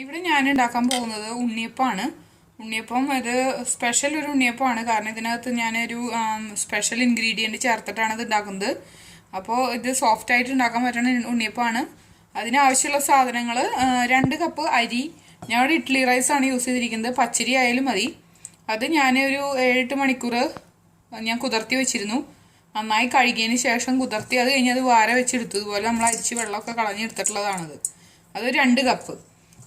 ഇവിടെ ഞാൻ ഉണ്ടാക്കാൻ പോകുന്നത് ഉണ്ണിയപ്പമാണ്. ഉണ്ണിയപ്പം ഇത് സ്പെഷ്യൽ ഒരു ഉണ്ണിയപ്പമാണ്. കാരണം ഇതിനകത്ത് ഞാനൊരു സ്പെഷ്യൽ ഇൻഗ്രീഡിയന്റ് ചേർത്തിട്ടാണ് ഇത് ഉണ്ടാക്കുന്നത്. അപ്പോൾ ഇത് സോഫ്റ്റ് ആയിട്ട് ഉണ്ടാക്കാൻ പറ്റുന്ന ഉണ്ണിയപ്പമാണ്. അതിനാവശ്യമുള്ള സാധനങ്ങൾ രണ്ട് കപ്പ് അരി. ഞാൻ ഇവിടെ ഇഡ്ഡലി റൈസാണ് യൂസ് ചെയ്തിരിക്കുന്നത്. പച്ചരി ആയാലും മതി. അത് ഞാൻ ഒരു ഏഴെട്ട് മണിക്കൂർ ഞാൻ കുതിർത്തി വെച്ചിരുന്നു. നന്നായി കഴുകിയതിന് ശേഷം കുതിർത്തി അത് കഴിഞ്ഞ് അത് വാര വെച്ചെടുത്തു. ഇതുപോലെ നമ്മൾ അരിച്ച് വെള്ളമൊക്കെ കളഞ്ഞെടുത്തിട്ടുള്ളതാണത്. അത് രണ്ട് കപ്പ്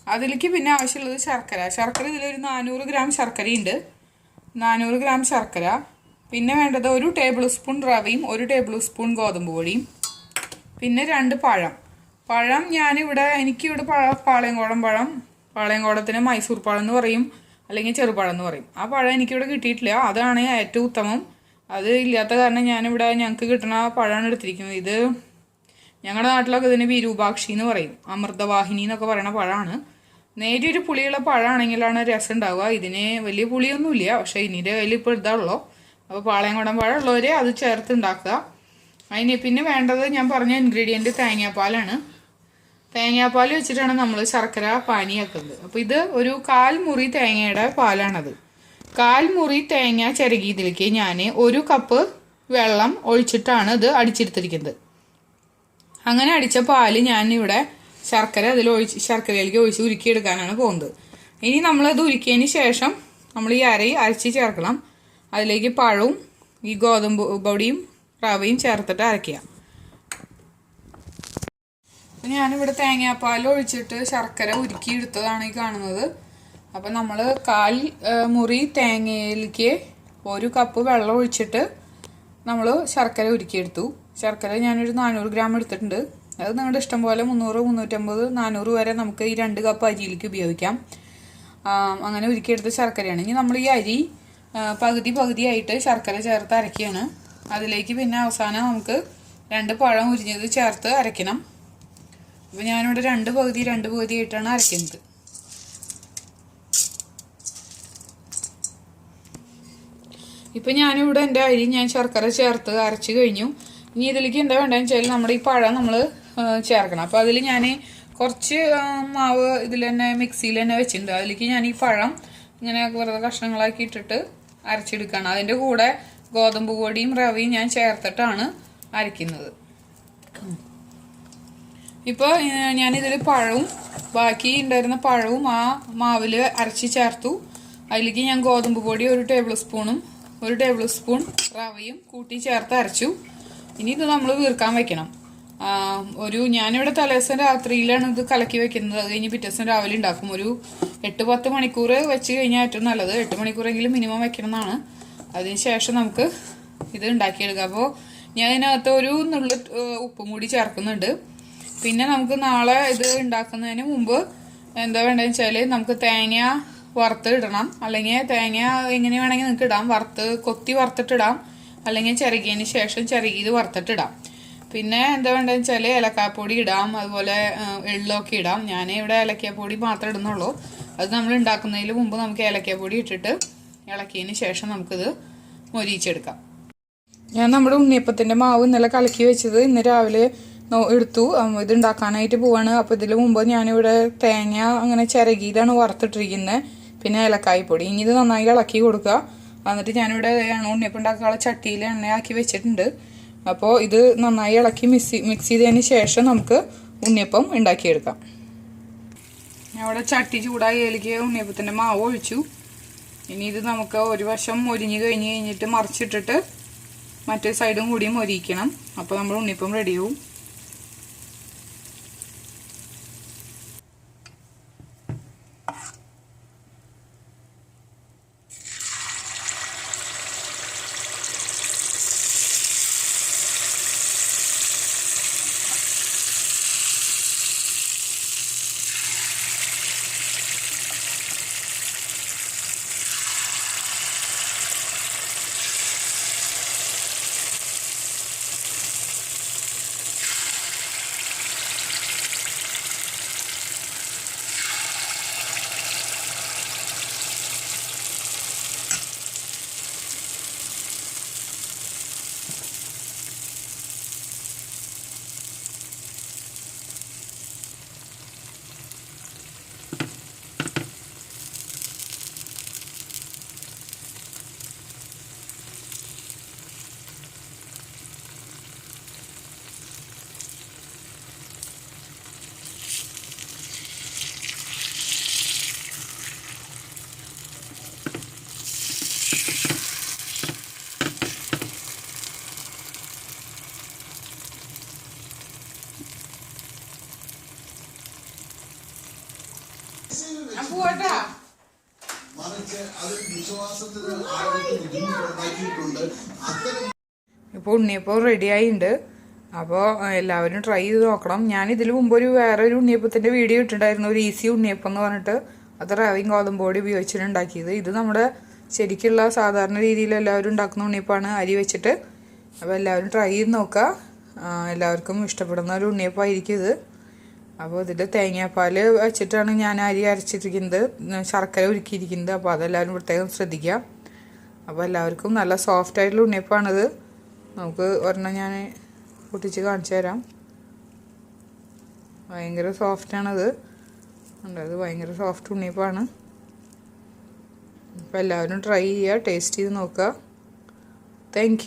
അതിലേക്ക് പിന്നെ ആവശ്യമുള്ളത് ശർക്കര. ശർക്കര ഇതിലൊരു നാനൂറ് ഗ്രാം ശർക്കരയുണ്ട്. നാനൂറ് ഗ്രാം ശർക്കര. പിന്നെ വേണ്ടത് ഒരു ടേബിൾ സ്പൂൺ റവയും ഒരു ടേബിൾ സ്പൂൺ ഗോതമ്പ് പൊടിയും പിന്നെ രണ്ട് പഴം. പഴം ഞാനിവിടെ എനിക്കിവിടെ പഴ പാളയംകോളം പഴം പാളയംകോടത്തിന് മൈസൂർ പഴം എന്ന് പറയും അല്ലെങ്കിൽ ചെറുപഴം എന്ന് പറയും. ആ പഴം എനിക്കിവിടെ കിട്ടിയിട്ടില്ല. അതാണ് ഏറ്റവും ഉത്തമം. അത് ഇല്ലാത്ത കാരണം ഞാനിവിടെ ഞങ്ങൾക്ക് കിട്ടുന്ന പഴമാണ് എടുത്തിരിക്കുന്നത്. ഇത് ഞങ്ങളുടെ നാട്ടിലൊക്കെ ഇതിന് വിരൂപാക്ഷി എന്ന് പറയും. അമൃതവാഹിനി എന്നൊക്കെ പറയുന്ന പഴമാണ്. നേരിയൊരു പുളിയുള്ള പഴമാണെങ്കിലാണ് രസം ഉണ്ടാവുക ഇതിന് വലിയ പുളിയൊന്നുമില്ല. പക്ഷേ ഇനിയുടെ കയ്യിൽ ഇപ്പോൾ ഇതാണല്ലോ അപ്പോൾ പാളയംകുടം പഴം ഉള്ളവരെ അത് ചേർത്ത് ഉണ്ടാക്കുക. അതിന് പിന്നെ വേണ്ടത് ഞാൻ പറഞ്ഞ ഇൻഗ്രീഡിയന്റ് തേങ്ങാപ്പാലാണ്. തേങ്ങാപ്പാൽ വെച്ചിട്ടാണ് നമ്മൾ ശർക്കര പാനിയാക്കുന്നത് അപ്പോൾ ഇത് ഒരു കാൽ മുറി തേങ്ങയുടെ പാലാണത്. കാൽ മുറി തേങ്ങ ചിരകിയതിലേക്ക് ഞാൻ ഒരു കപ്പ് വെള്ളം ഒഴിച്ചിട്ടാണ് ഇത് അടിച്ചെടുത്തിരിക്കുന്നത്. അങ്ങനെ അടിച്ച പാൽ ഞാനിവിടെ ശർക്കര അതിൽ ഒഴിച്ച് ശർക്കരയിലേക്ക് ഒഴിച്ച് ഉരുക്കിയെടുക്കാനാണ് പോകുന്നത്. ഇനി നമ്മളത് ഉരുക്കിയതിന് ശേഷം നമ്മൾ ഈ അരി അരച്ച് ചേർക്കണം. അതിലേക്ക് പഴവും ഈ ഗോതമ്പ് പൊടിയും റവയും ചേർത്തിട്ട് അരയ്ക്കുക. അപ്പം ഞാനിവിടെ തേങ്ങാപ്പാൽ ഒഴിച്ചിട്ട് ശർക്കര ഉരുക്കി എടുത്തതാണ് ഈ കാണുന്നത്. അപ്പം നമ്മൾ കാൽ മുറി തേങ്ങയിലേക്ക് ഒരു കപ്പ് വെള്ളം ഒഴിച്ചിട്ട് നമ്മൾ ശർക്കര ഉരുക്കിയെടുത്തു. ശർക്കര ഞാനൊരു നാനൂറ് ഗ്രാം എടുത്തിട്ടുണ്ട്. അത് നിങ്ങളുടെ ഇഷ്ടം പോലെ മുന്നൂറ് മുന്നൂറ്റമ്പത് നാനൂറ് വരെ നമുക്ക് ഈ രണ്ട് കപ്പ് അരിയിലേക്ക് ഉപയോഗിക്കാം. അങ്ങനെ ഉരുക്കിയെടുത്ത ശർക്കരയാണ്. ഇനി നമ്മൾ ഈ അരി പകുതി പകുതിയായിട്ട് ശർക്കര ചേർത്ത് അരക്കുകയാണ് അതിലേക്ക് പിന്നെ അവസാനം നമുക്ക് രണ്ട് പഴം ഉരിഞ്ഞത് ചേർത്ത് അരയ്ക്കണം. അപ്പോൾ ഞാനിവിടെ രണ്ട് പകുതി രണ്ട് പകുതി ആയിട്ടാണ് അരയ്ക്കുന്നത്. ഇപ്പം ഞാനിവിടെ എന്റെ അരി ഞാൻ ശർക്കര ചേർത്ത് അരച്ച് കഴിഞ്ഞു. ഇനി ഇതിലേക്ക് എന്താ വേണ്ടതെന്ന് വെച്ചാൽ നമ്മുടെ ഈ പഴം നമ്മൾ ചേർക്കണം. അപ്പോൾ അതിൽ ഞാൻ കുറച്ച് മാവ് ഇതിൽ തന്നെ മിക്സിയിൽ തന്നെ വെച്ചിട്ടുണ്ട്. അതിലേക്ക് ഞാൻ ഈ പഴം ഇങ്ങനെ വെറുതെ കഷ്ണങ്ങളാക്കി ഇട്ടിട്ട് അരച്ചെടുക്കുകയാണ് അതിന്റെ കൂടെ ഗോതമ്പ് പൊടിയും റവയും ഞാൻ ചേർത്തിട്ടാണ് അരയ്ക്കുന്നത് ഇപ്പോൾ ഞാനിതിൽ പഴവും ബാക്കി ഉണ്ടായിരുന്ന പഴവും ആ മാവിൽ അരച്ച് ചേർത്തു. അതിലേക്ക് ഞാൻ ഗോതമ്പ് പൊടി ഒരു ടേബിൾ സ്പൂണും ഒരു ടേബിൾ സ്പൂൺ റവയും കൂട്ടി ചേർത്ത് അരച്ചു. ഇനി ഇത് നമ്മൾ വീർക്കാൻ വെക്കണം. ഒരു ഞാനിവിടെ തലേസം രാത്രിയിലാണ് ഇത് കലക്കി വെക്കുന്നത്. അത് കഴിഞ്ഞ് പിറ്റേ ദിവസം രാവിലെ ഉണ്ടാക്കും. ഒരു എട്ട് പത്ത് മണിക്കൂർ വെച്ച് കഴിഞ്ഞാൽ ഏറ്റവും നല്ലത്. എട്ട് മണിക്കൂറെങ്കിലും മിനിമം വെക്കണമെന്നാണ് അതിന് ശേഷം നമുക്ക് ഇത് ഉണ്ടാക്കിയെടുക്കാം. അപ്പോൾ ഞാൻ ഇതിനകത്ത് ഒരു നുള്ളു ഉപ്പും കൂടി ചേർക്കുന്നുണ്ട്. പിന്നെ നമുക്ക് നാളെ ഇത് ഉണ്ടാക്കുന്നതിന് മുമ്പ് എന്താ വേണ്ടതെന്ന് വെച്ചാൽ നമുക്ക് തേങ്ങ വറുത്ത് ഇടണം. അല്ലെങ്കിൽ തേങ്ങ എങ്ങനെ വേണമെങ്കിൽ നിങ്ങൾക്ക് ഇടാം. വറുത്ത് കൊത്തി വറുത്തിട്ടിടാം അല്ലെങ്കിൽ ചിരകിയതിന് ശേഷം ചിരകിയത് വറുത്തിട്ടിടാം പിന്നെ എന്താ വേണ്ടതെന്ന് വെച്ചാൽ ഏലക്കാപ്പൊടി ഇടാം അതുപോലെ എള്ളൊക്കെ ഇടാം. ഞാൻ ഇവിടെ ഏലക്കാപ്പൊടി മാത്രമേ ഇടുന്നുള്ളൂ. അത് നമ്മൾ ഉണ്ടാക്കുന്നതിന് മുമ്പ് നമുക്ക് ഏലക്കാപ്പൊടി ഇട്ടിട്ട് ഇളക്കിയതിന് ശേഷം നമുക്കിത് മൊരിയിച്ചെടുക്കാം. ഞാൻ നമ്മുടെ ഉണ്ണിയപ്പത്തിന്റെ മാവ് ഇന്നലെ കലക്കി വെച്ചത് ഇന്ന് രാവിലെ എടുത്തു. ഇത് ഉണ്ടാക്കാനായിട്ട് പോവാണ്. അപ്പൊ ഇതിന് മുമ്പ് ഞാനിവിടെ തേങ്ങ അങ്ങനെ ചിരകിയിലാണ് വറുത്തിട്ടിരിക്കുന്നത് പിന്നെ ഏലക്കായ്പൊടി ഇനി ഇത് നന്നായി ഇളക്കി കൊടുക്കുക. എന്നിട്ട് ഞാനിവിടെ ഉണ്ണിയപ്പം ഉണ്ടാക്കാനുള്ള ചട്ടിയിൽ എണ്ണയാക്കി വെച്ചിട്ടുണ്ട്. അപ്പോൾ ഇത് നന്നായി ഇളക്കി മിക്സ് മിക്സ് ചെയ്തതിന് ശേഷം നമുക്ക് ഉണ്ണിയപ്പം ഉണ്ടാക്കിയെടുക്കാം. ഇവിടെ ചട്ടി ചൂടായി അതിലേക്ക് ഉണ്ണിയപ്പത്തിന്റെ മാവ് ഒഴിച്ചു. ഇനി ഇത് നമുക്ക് ഒരു വശം മൊരിഞ്ഞ് കഴിഞ്ഞ് കഴിഞ്ഞിട്ട് മറിച്ചിട്ടിട്ട് മറ്റേ സൈഡും കൂടി മൊരിയിക്കണം. അപ്പോൾ നമ്മൾ ഉണ്ണിയപ്പം റെഡിയാവും ഞാൻ മറിച്ച് അതൊരു വിശ്വാസത്തിന് ആളുകൾക്ക് ബുദ്ധിമുട്ടുണ്ടാക്കിയിട്ടുണ്ട് അത്തരം ഇപ്പോൾ ഉണ്ണിയപ്പം റെഡിയായിട്ടുണ്ട് അപ്പോൾ എല്ലാവരും ട്രൈ ചെയ്ത് നോക്കണം. ഞാൻ ഇതിൽ മുമ്പ് ഒരു വേറെ ഒരു ഉണ്ണിയപ്പത്തിന്റെ വീഡിയോ ഇട്ടിട്ടുണ്ടായിരുന്നു. ഒരു ഈസി ഉണ്ണിയപ്പം എന്ന് പറഞ്ഞിട്ട്. അത് റവയും ഗോതമ്പോടി ഉപയോഗിച്ചിട്ട് ഉണ്ടാക്കിയത്. ഇത് നമ്മുടെ ശരിക്കുള്ള സാധാരണ രീതിയിൽ എല്ലാവരും ഉണ്ടാക്കുന്ന ഉണ്ണിയപ്പാണ് അരി വെച്ചിട്ട്. അപ്പോൾ എല്ലാവരും ട്രൈ ചെയ്ത് നോക്കുക എല്ലാവർക്കും ഇഷ്ടപ്പെടുന്ന ഒരു ഉണ്ണിയപ്പമായിരിക്കും ഇത്. അപ്പോൾ ഇതിൽ തേങ്ങാപ്പാൽ വെച്ചിട്ടാണ് ഞാൻ അരി അരച്ചിരിക്കുന്നത്. ശർക്കര ഒരുക്കിയിരിക്കുന്നത് അപ്പോൾ അതെല്ലാവരും പ്രത്യേകം ശ്രദ്ധിക്കുക. അപ്പോൾ എല്ലാവർക്കും നല്ല സോഫ്റ്റ് ആയിട്ടുള്ള ഉണ്ണിയപ്പാണിത്. നമുക്ക് ഒരെണ്ണം ഞാൻ പൊട്ടിച്ച് കാണിച്ചു തരാം. ഭയങ്കര സോഫ്റ്റാണത് ഉണ്ട് അത് ഭയങ്കര സോഫ്റ്റ് ഉണ്ണിയപ്പാണ്. അപ്പോൾ എല്ലാവരും ട്രൈ ചെയ്യുക ടേസ്റ്റ് ചെയ്ത് നോക്കുക. താങ്ക്